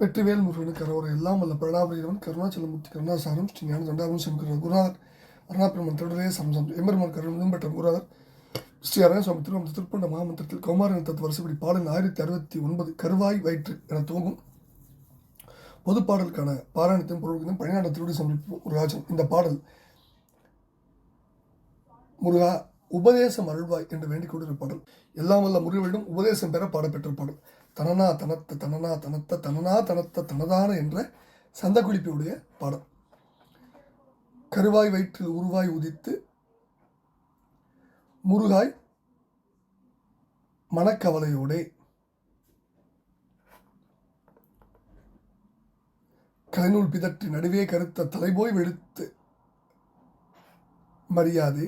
வெற்றிவேல் முருகனுக்கு கரோரை எல்லாம் வல்ல பிரணாபுரியவன் கருணாச்சலமூர்த்தி கருணாசாரம் ஸ்ரீ ஞான தண்டாபுரம் சமக்கிறார் குருநாதர் அருணாபிரமன் தொடரே சம்சம் எம்பெருமான் கருணம் பெற்ற குருநாதர் ஸ்ரீ அரங்கசுவாமி திருவம் திருப்பண்ட மாமந்திரத்தில் கௌமார தத்துவ வருஷப்படி பாடல் ஆயிரத்தி அறுபத்தி ஒன்பது கருவாய் வயிற்று என துவங்கும். பொது பாடலுக்கான பாராயணத்தின் பொருளுக்கும் பணியாளர் திருடி சமர்ப்பிப்போம். முருகாஜன் இந்த பாடல் முருகா உபதேசம் அருள்வாய் என்று வேண்டிக் கொண்டிருப்பாடல் எல்லாம் வல்ல முருகவிடம் உபதேசம் பெற பாடப்பெற்ற பாடல். தனனா தனத்த தனனா தனத்த தனனா தனத்த தனதான என்ற சந்தக்குளிப்பியுடைய பாடம் கருவாய் வயிற்றில் உருவாய் உதித்து முருகாய் மனக்கவலையோடே கலைநூல் பிதற்றி நடுவே கருத்த தலைபோய் வெளுத்து மரியாதை.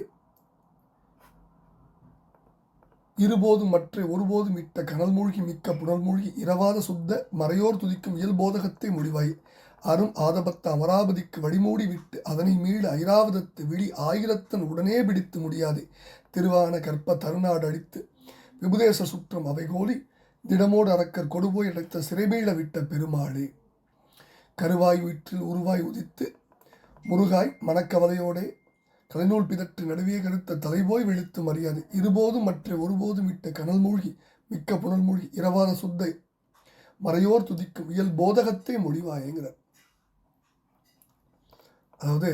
இருபோதும் மற்ற ஒருபோதும் இட்ட கனல் மூழ்கி மிக்க புனல் மூழ்கி இரவாத சுத்த மறையோர் துதிக்கும் இயல்போதகத்தை முடிவாய். அரும் ஆதபத்த அமராவதிக்கு வழிமூடி விட்டு அதனை மீள ஐராவதத்து விழி ஆயிரத்தன் உடனே பிடித்து முடியாது. திருவான கற்ப தருநாடு அடித்து விபுதேச சுற்றம் அவைகோலி திடமோடு அரக்கர் கொடுபோய் அடைத்த சிறைமீள விட்ட பெருமாளே. கருவாய் வீற்றில் உருவாய் உதித்து முருகாய் மனக்கவலையோடே கலைநூல் பிதற்று நடுவே கருத்த தலைபோய் வெளுத்து மரியாதை. இருபோதும் மற்ற ஒருபோதும் இட்ட கனல் மூழ்கி மிக்க புனல் மூழ்கி இரவாத சுத்தை மறையோர் துதிக்கும் இயல் போதகத்தை முடிவாயங்கிறார் அதாவது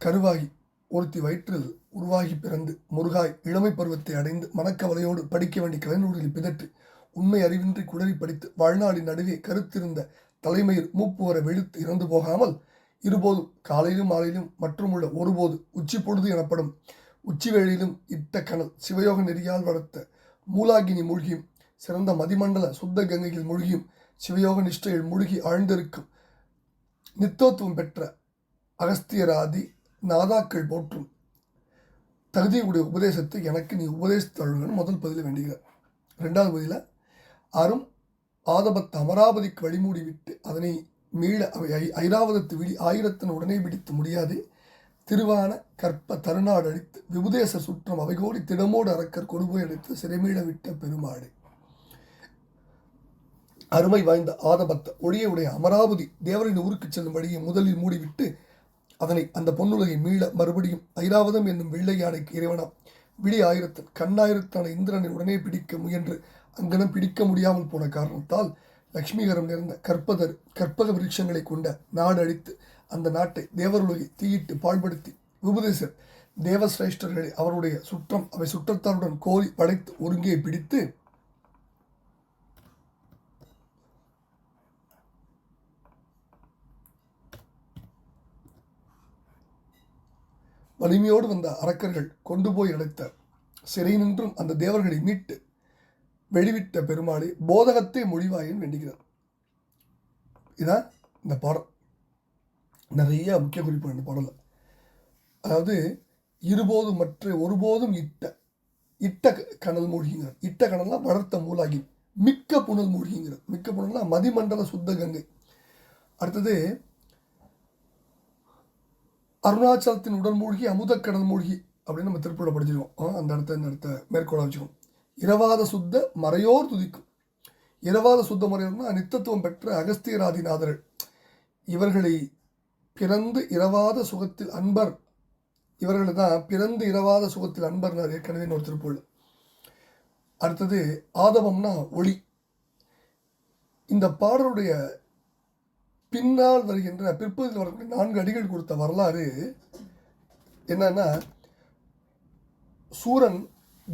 கருவாகி ஒருத்தி வயிற்றில் உருவாகி பிறந்து முருகாய் இளமை பருவத்தை அடைந்து மனக்கவலையோடு படிக்க வேண்டிய கலைநூல்களில் பிதற்று உண்மை அறிவின்றி குளறி படித்து வாழ்நாளின் நடுவே கருத்திருந்த தலைமையில் மூப்பு வர வெளுத்து இறந்து போகாமல் இருபோதும் காலையிலும் மாலையிலும் மற்றும் உள்ள ஒருபோது உச்சி பொழுது எனப்படும் உச்சி வேளையிலும் இட்ட கனல் சிவயோக நெறியால் வளர்த்த மூலாகினி மூழ்கியும் சிறந்த மதிமண்டல சுத்த கங்கையில் மூழ்கியும் சிவயோக நிஷ்டையில் மூழ்கி ஆழ்ந்திருக்கும் நித்தோத்துவம் பெற்ற அகஸ்தியராதி நாதாக்கள் போற்றும் தகுதியுடைய உபதேசத்தை எனக்கு நீ உபதேசித்தருள்கள் முதல் பதில வேண்டுகிறார். ரெண்டாவது பதில அரும் ஆதபத் அமராவதிக்கு வழிமூடிவிட்டு அதனை மீள அவை ஐ- ஐராவதத்து விழி ஆயிரத்தின் உடனே பிடித்து முடியாது. திருவான கற்ப தருநாடு அழித்து விபுதேச சுற்றம் அவைகோடி திடமோடு அரக்கர் கொடுபோய் அடித்து சிறைமீள விட்ட பெருமாடு. அருமை வாய்ந்த ஆதபத்த ஒளியுடைய அமராவதி தேவரின் ஊருக்கு செல்லும் வழியை முதலில் மூடிவிட்டு அதனை அந்த பொன்னுலகை மீள மறுபடியும் ஐராவதம் என்னும் வெள்ளை யானைக்கு இறைவனாம். விழி ஆயிரத்தன் கண்ணாயிரத்தான இந்திரனை உடனே பிடிக்க முயன்று அங்கனம் பிடிக்க முடியாமல் போன காரணத்தால் லக்ஷ்மிகரம் நிறைந்த கற்பதர் கற்பக விருட்சங்களை கொண்ட நாடு அழித்து அந்த நாட்டை தேவருலகை தீயிட்டு பாழ்படுத்தி விபுதேசர் தேவசிரேஷ்டர்களை அவருடைய சுற்றம் அவை சுற்றத்தாருடன் கோரி படைத்து ஒருங்கே பிடித்து வலிமையோடு வந்த அரக்கர்கள் கொண்டு போய் அடைத்த சிறை நின்றும் அந்த தேவர்களை மீட்டு வெளிவிட்ட பெருமாளை போதகத்தை மொழிவாயின் வேண்டுகிறார். இதான் இந்த பாடல். நிறைய முக்கிய குறிப்பு இந்த பாடலில். அதாவது இருபோதும் மற்ற ஒருபோதும் இட்ட இட்ட கணல் கனல் மூழ்கிங்கிறார். இட்ட கணல்லாம் வளர்த்த மூலாகி மிக்க புனல் மூழ்கிங்கிறார். மிக்க புனல்னா மதிமண்டல சுத்த கங்கை. அடுத்தது அருணாச்சலத்தின் உடல் மூழ்கி அமுதக்கடல் மூழ்கி அப்படின்னு நம்ம திருப்பூரில் படிச்சிருக்கோம். அந்த இடத்த இந்த இடத்த மேற்கோளாக வச்சுக்கோம் இரவாத சுத்த மறையோர் துதிக்கும். இரவாத சுத்த மறையோர்னா நித்தத்துவம் பெற்ற அகஸ்தியராதிநாதர்கள். இவர்களை பிறந்து இரவாத சுகத்தில் அன்பர். இவர்கள் தான் பிறந்து இரவாத சுகத்தில் அன்பர்னார் ஏற்கனவே ஒரு திருப்பூர் அடுத்தது ஆதவம்னா ஒளி. இந்த பாடலுடைய பின்னால் வருகின்ற பிற்பகுதியில் வரக்கூடிய நான்கு அடிகள் கொடுத்த வரலாறு என்னன்னா சூரன்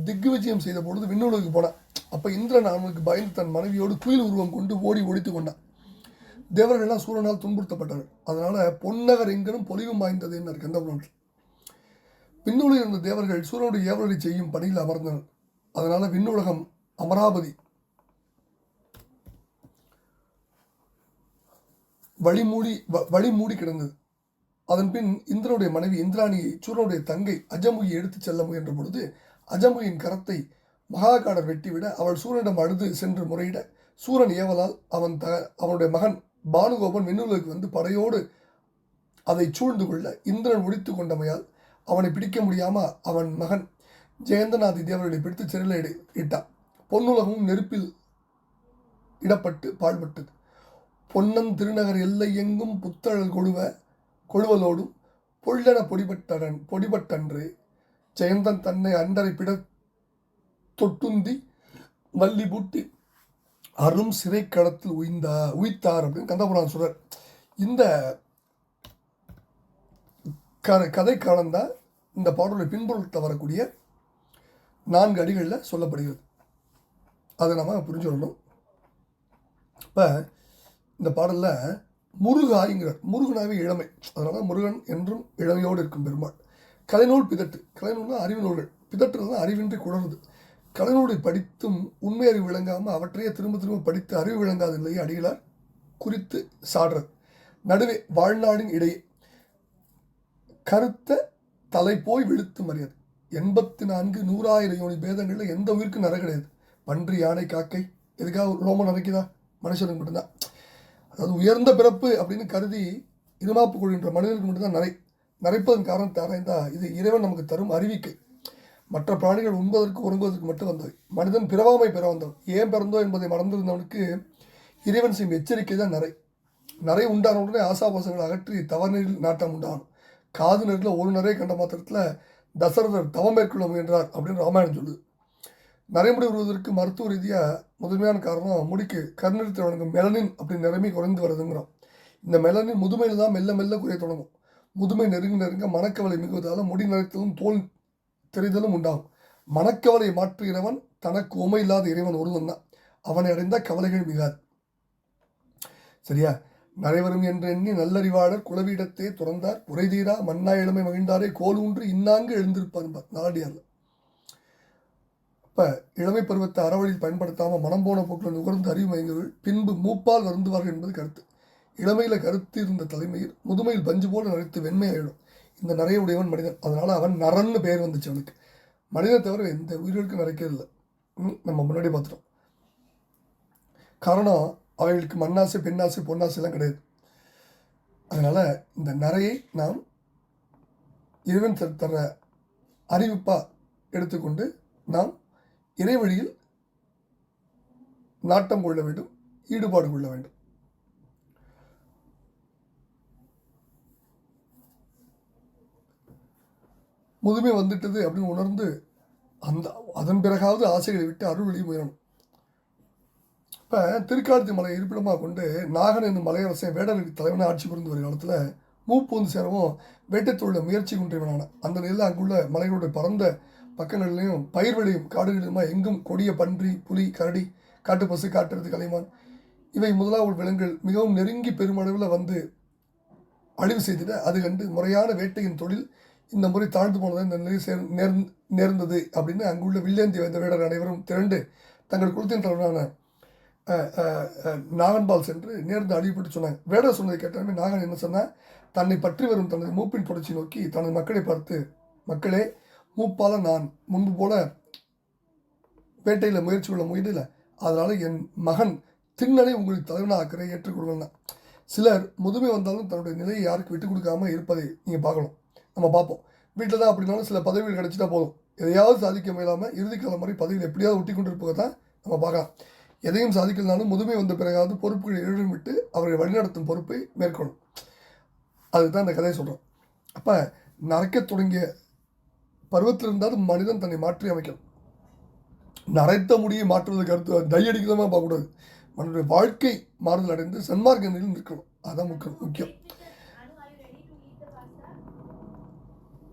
திக்விஜயம் செய்த பொழுது விண்ணுலகுக்கு போனான். அப்போ இந்திரன் அவனுக்கு பயந்து தன் மனைவியோடு குயில் உருவம் கொண்டு ஓடி ஒழித்து கொண்டான். தேவர்கள்லாம் சூரனால் துன்புறுத்தப்பட்டார்கள் அதனால் பொன்னகர் எங்கனும் பொலிவும் வாய்ந்தது என்ன கந்தபுரன் விண்ணுலகில் இருந்த தேவர்கள் சூரனுடைய ஏவலரை செய்யும் பணியில் அமர்ந்தனர். அதனால் விண்ணுலகம் அமராவதி. வழி மூடி வ- வழி மூடி கிடந்தது. அதன் பின் இந்திரனுடைய மனைவி இந்திராணியை சூரனுடைய தங்கை அஜமுகி எடுத்துச் செல்ல முயன்ற பொழுது அஜமுகியின் கரத்தை மகாகாடர் வெட்டிவிட அவள் சூரனிடம் அழுது சென்று முறையிட சூரன் ஏவலால் அவன் த அவனுடைய மகன் பானுகோபன் விண்ணுலகுக்கு வந்து படையோடு அதை சூழ்ந்து கொள்ள இந்திரன் ஒழித்து கொண்டமையால் அவனை பிடிக்க முடியாம அவன் மகன் ஜெயந்தநாதி தேவர்களை பிடித்து சிறையில் இட்டான். பொன்னுலகமும் நெருப்பில் இடப்பட்டு பாழ்பட்டது. பொன்னன் திருநகர் எல்லை எங்கும் புத்தழல் கொழுவ கொழுவலோடும் பொள்ளென பொடிபட்டடன் பொடிபட்டன்று ஜெயந்தன் தன்னை அண்டரை பிட தொட்டுந்தி வள்ளி பூட்டி அரும் சிறை களத்தில் உய்ந்தா உயித்தார் அப்படின்னு கந்தபுரான் சொல்றார். இந்த கதை காலந்தான் இந்த பாடலுடைய பின்புலத்தில் வரக்கூடிய நான்கு அடிகளில் சொல்லப்படுகிறது. அதை நம்ம புரிஞ்சுக்கணும் இப்போ இந்த பாடலில் முருகாய்ங்கிறார். முருகனாவே இளமை. அதனால முருகன் என்றும் இளமையோடு இருக்கும் பெருமாள். கலைநூல் பிதட்டு. கலைநூல்னா அறிவு நூல்கள். பிதற்றுறது அறிவின்றி குளருது கலைநூலை படித்தும் உண்மை அறிவு விளங்காமல் அவற்றையே திரும்ப திரும்ப படித்து அறிவு விளங்காத நிலையை அடிகளார் குறித்து சாடுறது. நடுவே வாழ்நாளின் இடையே கருத்த தலை போய் விழுத்து மறியது எண்பத்தி நான்கு நூறாயிரம் யோனி பேதங்களில் எந்த உயிருக்கும் நர கிடையாது. பன்றி யானை காக்கை எதுக்காக ரோமம் நரைக்குதா மனுஷனுக்கு மட்டும்தான். அதாவது உயர்ந்த பிறப்பு அப்படின்னு கருதி இருமாப்பு கொள்கின்ற மனிதனுக்கு மட்டும்தான் நரை. நரைப்பதன் காரணம் ஆராய்ந்தா இது இறைவன் நமக்கு தரும் அறிவிக்கை. மற்ற பிராணிகள் உண்பதற்கு உறங்குவதற்கு மட்டும் வந்தவை. மனிதன் பிறவாமை பெற வந்தவன். ஏன் பிறந்தோ என்பதை மறந்திருந்தவனுக்கு இறைவன் செய்யும் எச்சரிக்கை தான் நரை. நரை உண்டான உடனே ஆசாபாசங்களை அகற்றி தவநீரில் நாட்டம் உண்டானும் காது நேரத்தில் ஒரு நரை கண்ட மாத்திரத்தில் தசரதர் தவம் மேற்கொள்ள முயன்றார் அப்படின்னு ராமாயணம் சொல்லுது. நரைமுடி வருவதற்கு மருத்துவ ரீதியாக முதன்மையான காரணம் முடிக்கு கருநிறத்தில் வழங்கும் மெலனின் அப்படி நிலைமை குறைந்து வருதுங்கிறோம் இந்த மெலனின் முதுமையில் தான் மெல்ல மெல்ல குறைய தொடங்கும். முதுமை நெருங்க நெருங்க மணக்கவலை மிகுவதால் முடி நரைத்தலும் தோல் தெரிதலும் உண்டாகும். மணக்கவலை மாற்றுகிறவன் தனக்கு உமை இல்லாத இறைவன் ஒருவன் தான். அவனை அடைந்த கவலைகள் மிகாது. சரியா? நரைவரும் என்று எண்ணி நல்லறிவாளர் குலவீடத்தை துறந்தார். உரைதீரா மன்னா இளமை மகிழ்ந்தாரே கோல் ஊன்று இன்னாங்கு எழுந்திருப்பார் நாடியார் இப்போ இளமை பருவத்தை அறவழியில் பயன்படுத்தாமல் மனம் போன போக்கில் நுகர்ந்து அறிவு மயங்குகள் பின்பு மூப்பால் வருந்துவார்கள் என்பது கருத்து. இளமையில் கருத்து இருந்த தலைமையில் முதுமையில் பஞ்சு போல நரைத்து வெண்மையாயிடும். இந்த நிறைய உடையவன் மனிதன். அதனால் அவன் நரன்னு பெயர் வந்துச்சு அவனுக்கு. மனிதன் தவிர எந்த உயிர்களுக்கும் நிறைக்கிறதில்ல நம்ம முன்னாடி பார்த்துட்டோம். காரணம் அவைகளுக்கு மண்ணாசை பெண்ணாசை பொன்னாசைலாம் கிடையாது. அதனால் இந்த நரையை நாம் இறைவன் தர தர அறிவிப்பாக எடுத்துக்கொண்டு நாம் இறைவழியில் நாட்டம் கொள்ள வேண்டும் ஈடுபாடு கொள்ள வேண்டும். முதுமை வந்துட்டது அப்படின்னு உணர்ந்து அந்த அதன் பிறகாவது ஆசைகளை விட்டு அருள் வெளியே முயறணும் இப்போ திருக்கார்த்தி மலை இருப்பிடமாக கொண்டு நாகன் என்னும் மலையரசன் வேடர்களுக்கு தலைவனை ஆட்சி புரிந்து வரும் காலத்தில் மூப்பூந்து சேரவும் வேட்டைத்தொழில முயற்சி குன்றியவனான. அந்த நிலையில் அங்குள்ள மலைகளுடைய பரந்த பக்கங்களிலையும் பயிர்வெளியும் காடுகளிலுமா எங்கும் கொடிய பன்றி புலி கரடி காட்டுப்பசு காட்டுறது கலைமான் இவை முதலாவது விலங்குகள் மிகவும் நெருங்கி பெருமளவில் வந்து அழிவு செய்திட அது கண்டு முறையான வேட்டையின் தொழில் இந்த முறை தாழ்ந்து போனதை இந்த நிலை சேர் நேர் நேர்ந்தது அப்படின்னு அங்குள்ள வில்லேந்தி வந்த வேடர் அனைவரும் திரண்டு தங்கள் குலத்தின் தலைவரான நாகன்பால் சென்று நேர்ந்து அழிவுபட்டு சொன்னாங்க. வேடர் சொன்னதை கேட்டாலுமே நாகன் என்ன சொன்னால் தன்னை பற்றி வரும் தனது மூப்பின் தொடர்ச்சி நோக்கி தனது மக்களை பார்த்து மக்களே மூப்பால் நான் முன்பு போல வேட்டையில் முயற்சி கொள்ள முயலில் அதனால் என் மகன் திண்ணனை உங்களுக்கு தலைவனாக ஆக்கிற ஏற்றுக்கொள்வேன் சிலர் முதுமை வந்தாலும் தன்னுடைய நிலையை யாருக்கு விட்டு கொடுக்காம இருப்பதை நீங்கள் பார்க்கணும். நம்ம பார்ப்போம். வீட்டில் தான் அப்படின்னாலும் சில பதவிகள் கிடைச்சிட்டா போதும். எதையாவது சாதிக்க முயலாமல் இறுதிக்காலம் மாதிரி பதவியில் எப்படியாவது ஒட்டி கொண்டு இருப்பதை தான் நம்ம பார்க்கலாம். எதையும் சாதிக்கலனாலும் முதுமை வந்த பிறகாவது பொறுப்புகளை எழுதும் விட்டு அவர்களை வழிநடத்தும் பொறுப்பை மேற்கொள்ளும். அதுதான் இந்த கதையை சொல்கிறோம் அப்போ நரைக்க தொடங்கிய பருவத்தில் இருந்தாலும் மனிதன் தன்னை மாற்றி அமைக்கணும். நரைத்த முடியை மாற்றுவது கருத்து தையடிக்கலாமா பார்க்கக்கூடாது. மனுடைய வாழ்க்கை மாறுதல் அடைந்து சன்மார்க்க நிலையில் நிற்கணும். அதுதான் முக்கியம் முக்கியம்.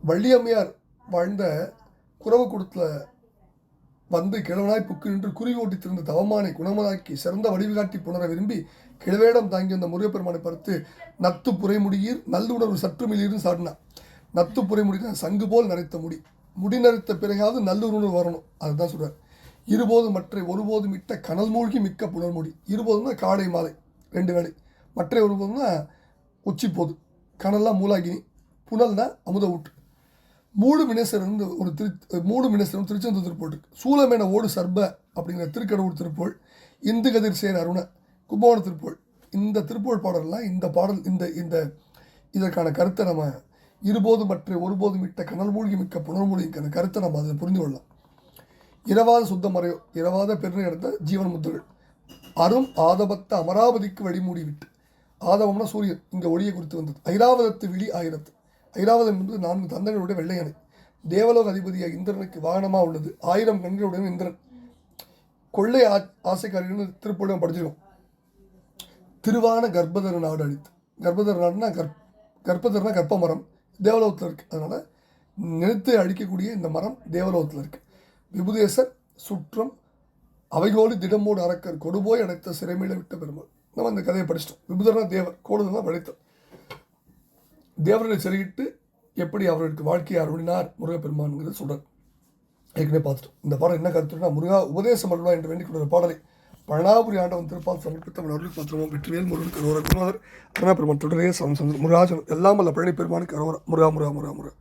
வள்ளியம்மையார் வாழ்ந்த குறவக்கூடத்தில் வந்து கிழவனாய் புக்கு நின்று குறி ஓட்டி திருந்த தவமானை குணமதாக்கி சிறந்த வடிவு காட்டி புணர விரும்பி கிழவேடம் தாங்கி வந்த முருகப்பெருமானை பார்த்து நத்து புரைமுடியீர் நல்லுணர்வு சற்று மிளிரும் சாடினான் நத்து புரைமுடி சங்கு போல் நரைத்த முடி. முடி நரைத்த பிறகாவது நல்லுணர்வு வரணும் அதுதான் சொல்றார். இருபோதும் மற்ற ஒருபோதும் இட்ட கனல் மூழ்கி மிக்க புனர்முடி இருபோதும்னா காடை மாலை ரெண்டு வேலை மற்ற ஒருபோதும்னா உச்சி போது கனல்லாம் மூலாகினி. புனல்னா அமுத ஊட்டு. மூடு மினேஸ்வரன் ஒரு திரு மூடு மினேசரும் திருச்செந்தூர் திருப்போல் இருக்கு. சூலமேன ஓடு சர்ப அப்படிங்கிற திருக்கடவுள் திருப்போல் இந்து கதிர் சேர் அருண கும்பகோண திருப்போல் இந்த திருப்போல் பாடல்லாம் இந்த பாடல் இந்த இந்த இதற்கான கருத்தை நம்ம இருபோதும் மற்ற ஒருபோதும் இட்ட கனல் மூழ்கி மிக்க புனர்மொழிக்கான கருத்தை நம்ம அதில் புரிந்து கொள்ளலாம். இரவாத சுத்த மறையோ இரவாத பெருமை இடத்த ஜீவன் முத்துகள். அரும் ஆதபத்த அமராவதிக்கு வழிமூடி விட்டு ஆதவம்னா சூரியன் இங்கே ஒளியை குறித்து வந்தது. ஐராவதத்து விழி ஆயிரத்து. ஐராவது என்பது நான்கு தந்தைகளுடைய வெள்ளையனை தேவலோக அதிபதியாக இந்திரனுக்கு வாகனமாக உள்ளது. ஆயிரம் கண்களுடன் இந்திரன். கொள்ளை ஆ ஆசைக்காரர்கள் திருப்பூடம் படிச்சிருக்கோம். திருவான கர்ப்பதர நாடு அழித்து. கர்ப்பதர நாடுனா கர்ப் கர்ப்பதரனா கர்ப்ப மரம். தேவலோகத்தில் இருக்குது அதனால் நினைத்து அழிக்கக்கூடிய இந்த மரம் தேவலோகத்தில் இருக்குது விபுதேசர் சுற்றம் அவைகோடு திடமோடு அரக்கர் கொடுபோய் அடைத்த சிறைமையில விட்ட பெருமாள். நம்ம அந்த கதையை படிச்சிட்டோம். விபுதர்னா தேவர். கோடுதல்னா படைத்தல் தேவர்களை சிறையிட்டு எப்படி அவர்களுக்கு வாழ்க்கையை அருளினார் முருகப்பெருமான்ங்கிறது சொல்கிறார் ஏற்கனவே பார்த்துட்டோம். இந்த பாடம் என்ன கருத்துனா முருகா உபதேசம் அருள்வா என்று வேண்டிக் கொண்ட பாடலை பழனாபுரி ஆண்டவன் திருப்பால் சமர்ப்பித்த அவன் அருள் பாத்திரமும். வெற்றிவேல் முருகனுக்கு அரோர குருநாதர் அருணா பெருமான் தொடரே சமம் முருகாசனம் எல்லாம் அல்ல பழனி பெருமானுக்கு அரோரா. முருகா முருகா முருகா முருகா.